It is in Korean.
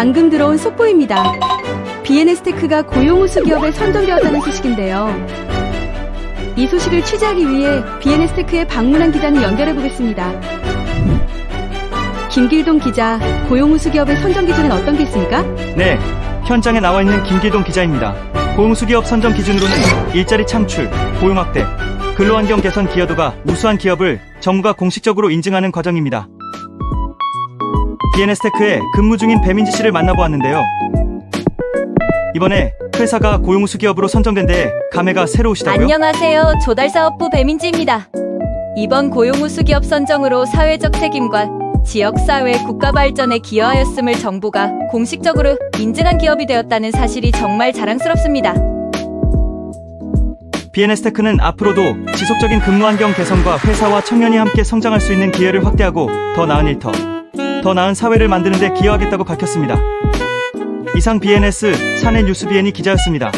방금 들어온 속보입니다. BNS테크가 고용 우수 기업에 선정되었다는 소식인데요. 이 소식을 취재하기 위해 BNS테크에 방문한 기자는 연결해 보겠습니다. 김길동 기자, 고용 우수 기업의 선정 기준은 어떤 게 있습니까? 네, 현장에 나와 있는 김기동 기자입니다. 고용수기업 선정 기준으로는 일자리 창출, 고용 확대, 근로환경 개선 기여도가 우수한 기업을 정부가 공식적으로 인증하는 과정입니다. BNS테크에 근무 중인 배민지 씨를 만나보았는데요. 이번에 회사가 고용우수 기업으로 선정된 데에 감회가 새로우시다고요? 안녕하세요. 조달사업부 배민지입니다. 이번 고용 우수 기업 선정으로 사회적 책임과 지역사회 국가 발전에 기여하였음을 정부가 공식적으로 인증한 기업이 되었다는 사실이 정말 자랑스럽습니다. BNS테크는 앞으로도 지속적인 근무 환경 개선과 회사와 청년이 함께 성장할 수 있는 기회를 확대하고 더 나은 일터, 더 나은 사회를 만드는 데 기여하겠다고 밝혔습니다. 이상 BNS 사내 뉴스 BN이 기자였습니다.